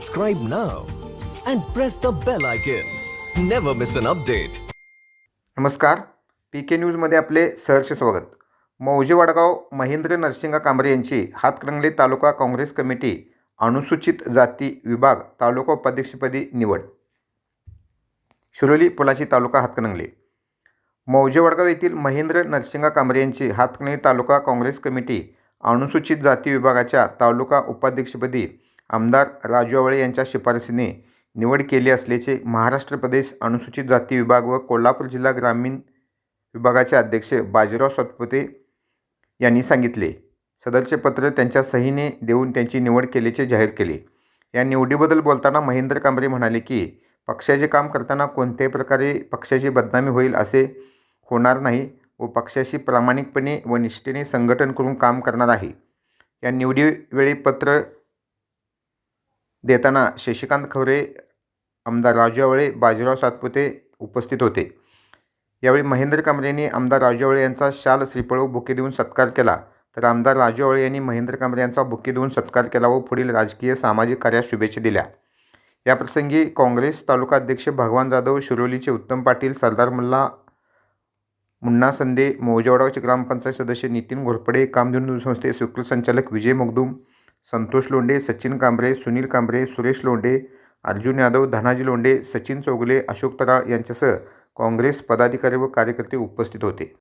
subscribe now and press the bell icon. Never miss an update. नमस्कार P K न्यूजमध्ये आपले सहर्ष स्वागत मौजे वडगाव महेंद्र नरसिंगा कांबरे यांची हातकणंगले तालुका काँग्रेस कमिटी अनुसूचित जाती विभाग तालुका उपाध्यक्षपदी निवड शिरोली पुलाची तालुका हातकणंगले मौजे वडगाव येथील महेंद्र नरसिंगा कांबरे यांची हातकणंगले तालुका काँग्रेस कमिटी अनुसूचित जाती विभागाच्या तालुका उपाध्यक्षपदी आमदार राजू यांच्या शिफारसीने निवड केली असल्याचे महाराष्ट्र प्रदेश अनुसूचित जाती विभाग व कोल्हापूर जिल्हा ग्रामीण विभागाचे अध्यक्ष बाजीराव सतपुते यांनी सांगितले. सदरचे पत्र त्यांच्या सहीने देऊन त्यांची निवड केल्याचे जाहीर केले. या निवडीबद्दल बोलताना महेंद्र कांबरे म्हणाले की पक्षाचे काम करताना कोणत्याही प्रकारे पक्षाची बदनामी होईल असे होणार नाही व पक्षाशी प्रामाणिकपणे व निष्ठेने संघटन करून काम करणार आहे. या निवडीवेळी पत्र देताना शशिकांत खवरे आमदार राजू आवळे बाजीराव सातपुते उपस्थित होते. यावेळी महेंद्र कांबळे यांनी आमदार राजू आवळे यांचा शाल श्रीफळ बुके देऊन सत्कार केला. तर आमदार राजू आवळे यांनी महेंद्र कांबळे यांचा बुके देऊन सत्कार केला व पुढील राजकीय सामाजिक कार्यास शुभेच्छा दिल्या. याप्रसंगी काँग्रेस तालुका अध्यक्ष भगवान जाधव शिरोलीचे उत्तम पाटील सरदार मुल्ला मुन्ना संदे मौजवडावचे ग्रामपंचायत सदस्य नितीन घोरपडे कामधेनू संस्थे स्वीकृत संचालक विजय मगदूम संतोष लोंढे सचिन कांबरे सुनील कांबरे सुरेश लोंढे अर्जुन यादव धनाजी लोंढे सचिन चौगुले अशोक तराळ यांच्यासह काँग्रेस पदाधिकारी व कार्यकर्ते उपस्थित होते.